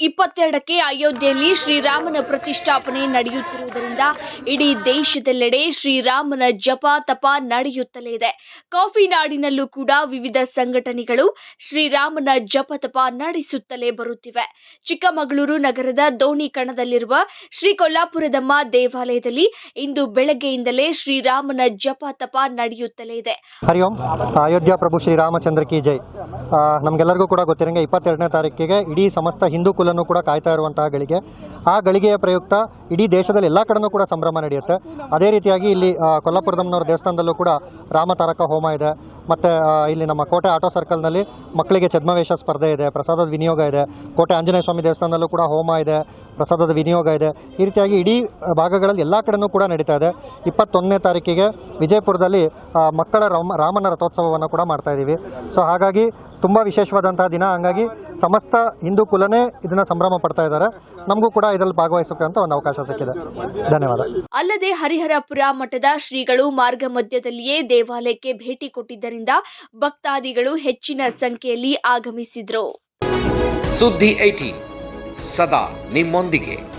ಇಪ್ಪತ್ತೆರಡಕ್ಕೆ ಅಯೋಧ್ಯೆಯಲ್ಲಿ ಶ್ರೀರಾಮನ ಪ್ರತಿಷ್ಠಾಪನೆ ನಡೆಯುತ್ತಿರುವುದರಿಂದ ಇಡೀ ದೇಶದೆಲ್ಲೆಡೆ ಶ್ರೀರಾಮನ ಜಪ ತಪ ನಡೆಯುತ್ತಲೇ ಇದೆ. ಕಾಫಿ ನಾಡಿನಲ್ಲೂ ಕೂಡ ವಿವಿಧ ಸಂಘಟನೆಗಳು ಶ್ರೀರಾಮನ ಜಪ ತಪ ನಡೆಸುತ್ತಲೇ ಬರುತ್ತಿವೆ. ಚಿಕ್ಕಮಗಳೂರು ನಗರದ ದೋಣಿ ಕಣದಲ್ಲಿರುವ ಶ್ರೀ ಕೊಲ್ಲಾಪುರದಮ್ಮ ದೇವಾಲಯದಲ್ಲಿ ಇಂದು ಬೆಳಗ್ಗೆಯಿಂದಲೇ ಶ್ರೀರಾಮನ ಜಪ ತಪ ನಡೆಯುತ್ತಲೇ ಇದೆ. ಹರಿ ಓಂ ಅಯೋಧ್ಯ ಪ್ರಭು ಶ್ರೀರಾಮಚಂದ್ರ ಕಿ ಜೈ. ನಮಗೆಲ್ಲರಿಗೂ ಕೂಡ ಗೊತ್ತಿರಂಗೆ ಇಪ್ಪತ್ತೆರಡನೇ ತಾರೀಕಿಗೆ ಇಡೀ ಸಮಸ್ತ ಹಿಂದೂ ಕುಲನ್ನು ಕೂಡ ಕಾಯ್ತಾ ಇರುವಂತಹ ಗಳಿಗೆ. ಆ ಗಳಿಗೆಯ ಪ್ರಯುಕ್ತ ಇಡೀ ದೇಶದಲ್ಲಿ ಎಲ್ಲ ಕಡೆನೂ ಕೂಡ ಸಂಭ್ರಮ ನಡೆಯುತ್ತೆ. ಅದೇ ರೀತಿಯಾಗಿ ಇಲ್ಲಿ ಕೊಲ್ಲಾಪುರದಮ್ಮನವರ ದೇವಸ್ಥಾನದಲ್ಲೂ ಕೂಡ ರಾಮ ತಾರಕ ಹೋಮ ಇದೆ. ಮತ್ತು ಇಲ್ಲಿ ನಮ್ಮ ಕೋಟೆ ಆಟೋ ಸರ್ಕಲ್ನಲ್ಲಿ ಮಕ್ಕಳಿಗೆ ಛದ್ಮವೇಶ ಸ್ಪರ್ಧೆ ಇದೆ, ಪ್ರಸಾದದ ವಿನಿಯೋಗ ಇದೆ. ಕೋಟೆ ಆಂಜನೇಯ ಸ್ವಾಮಿ ದೇವಸ್ಥಾನದಲ್ಲೂ ಕೂಡ ಹೋಮ ಇದೆ. ಪ್ರಸಾದದ ವಿನಿಯೋಗ ಇದೆ. ಈ ರೀತಿಯಾಗಿ ಇಡೀ ಭಾಗಗಳಲ್ಲಿ ಎಲ್ಲ ಕಡೆನೂ ಕೂಡ ನಡೀತಾ ಇದೆ. ಇಪ್ಪತ್ತೊಂದನೇ ತಾರೀಕಿಗೆ ವಿಜಯಪುರದಲ್ಲಿ ಮಕ್ಕಳ ರಾಮ ರಾಮನ ರಥೋತ್ಸವವನ್ನು ಕೂಡ ಮಾಡ್ತಾ ಇದ್ದೀವಿ ಸೊ ಹಾಗಾಗಿ ತುಂಬ ವಿಶೇಷವಾದಂತಹ ದಿನ. ಹಂಗಾಗಿ ಸಮಸ್ತ ಹಿಂದೂ ಕುಲನೇ ಇದನ್ನ ಸಂಭ್ರಮ ಪಡ್ತಾ ಇದ್ದಾರೆ. ನಮಗೂ ಕೂಡ ಇದರಲ್ಲಿ ಭಾಗವಹಿಸೋಕೆ ಅಂತ ಒಂದು ಅವಕಾಶ ಸಿಕ್ಕಿದೆ. ಧನ್ಯವಾದ. ಅಲ್ಲದೆ ಹರಿಹರಪುರ ಮಠದ ಶ್ರೀಗಳು ಮಾರ್ಗ ಮಧ್ಯದಲ್ಲಿಯೇ ದೇವಾಲಯಕ್ಕೆ ಭೇಟಿ ಕೊಟ್ಟಿದ್ದರಿಂದ ಭಕ್ತಾದಿಗಳು ಹೆಚ್ಚಿನ ಸಂಖ್ಯೆಯಲ್ಲಿ ಆಗಮಿಸಿದ್ರು. ಸುದ್ದಿ ಸದಾ ನಿಮ್ಮೊಂದಿಗೆ.